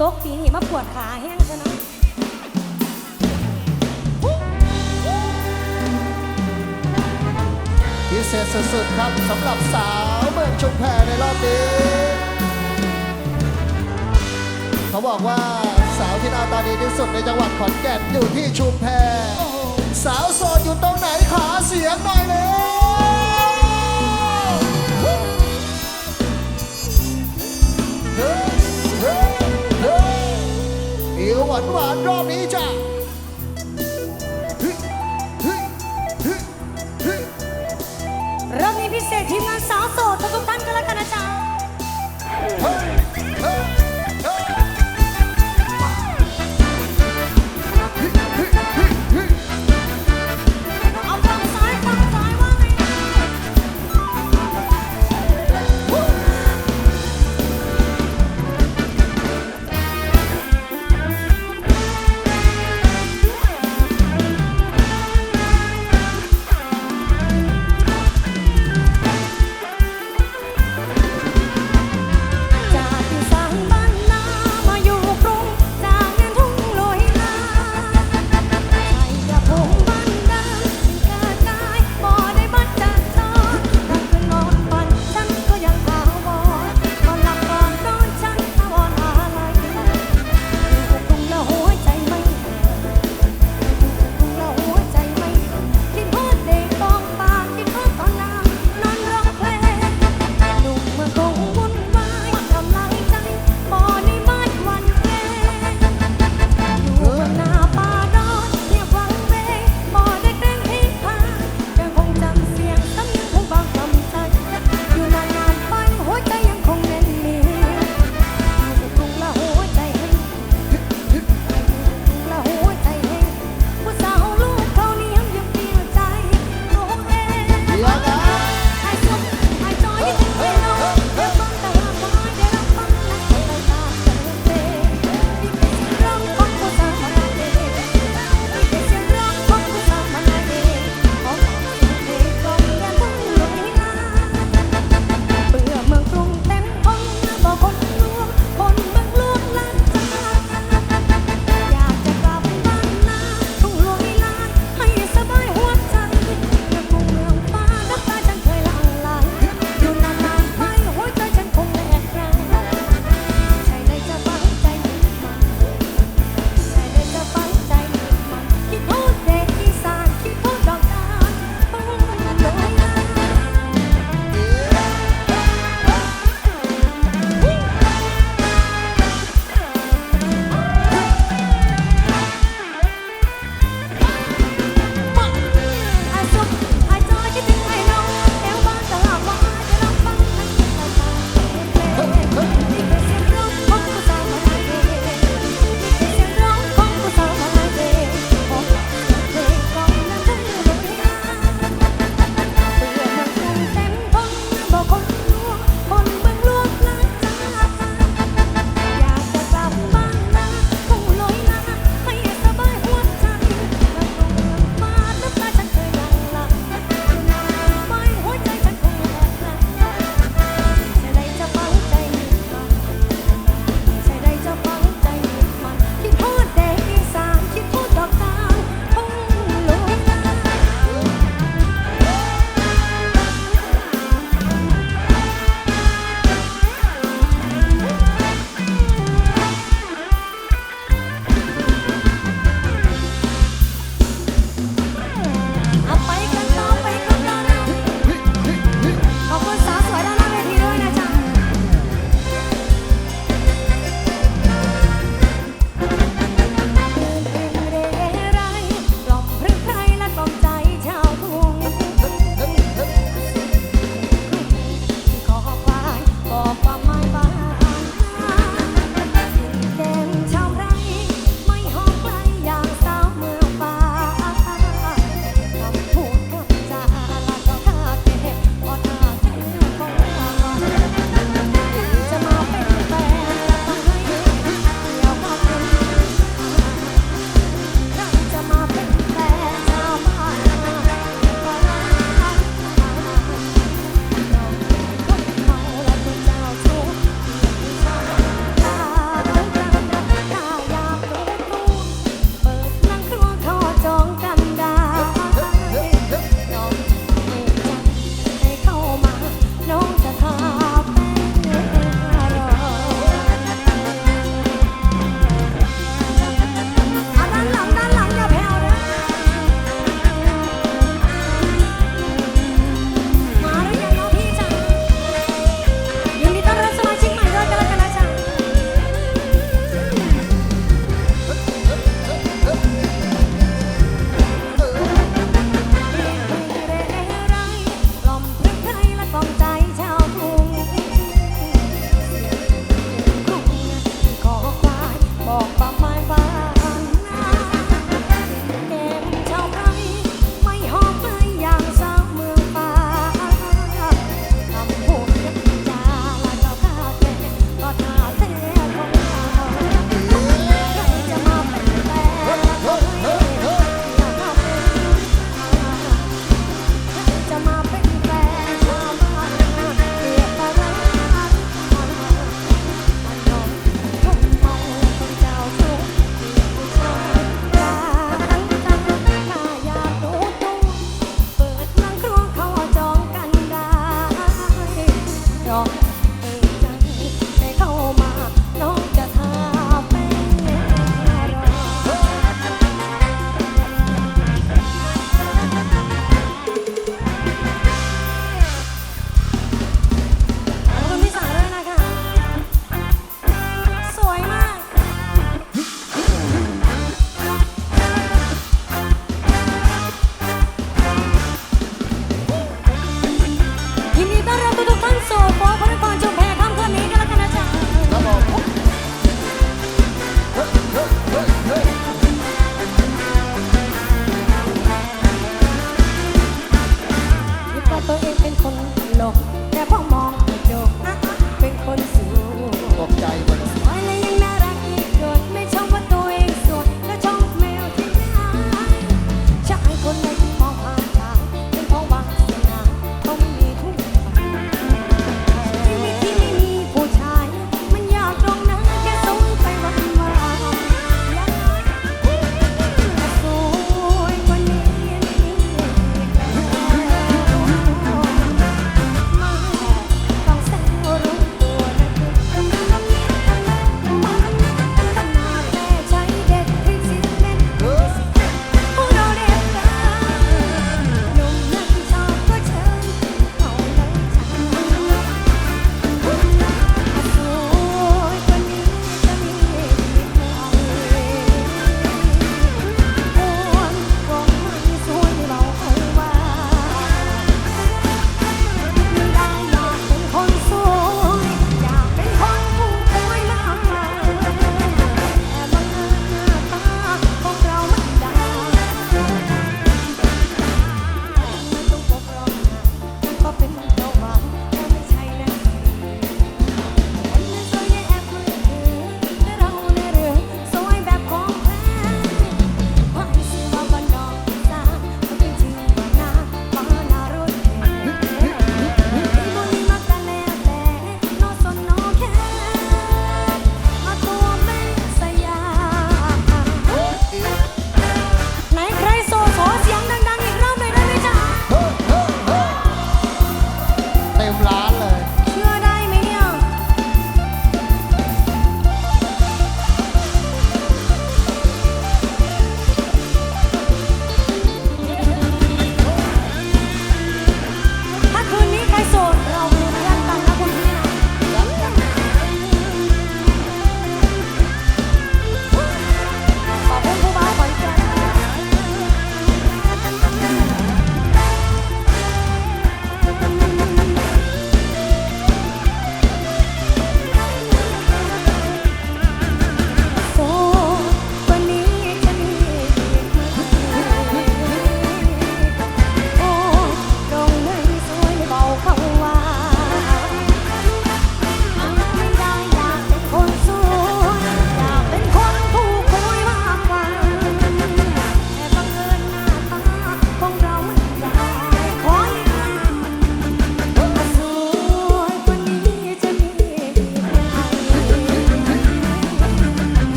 ตกปีนี่มาปวดขาแห้งซะเนาะพิเศษสุดๆครับสำหรับสาวเมืองชุมแพในรอบนี้ เขาบอกว่าสาวที่หน้าตาดีที่สุดในจังหวัดขอนแก่นอยู่ที่ชุมแพ สาวโสดอยู่ตรงไหนขอเสียงหน่อยเลย วหวานหวานๆรอบนี้จ้ะเฮ้ยเฮ้ยเฮ้ยเฮ้ยรอบนี้พิเศษทีมงานสาวโสดทุกๆท่านกันแล้วกันนะจ๊ะ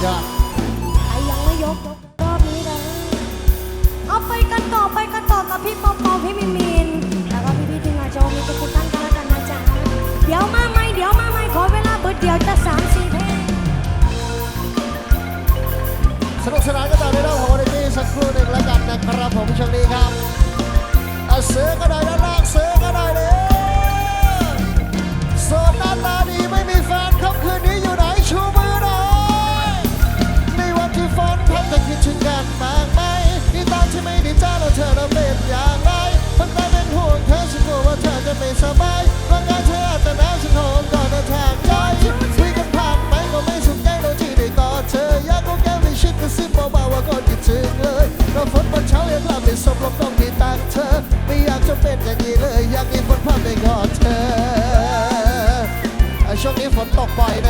家。by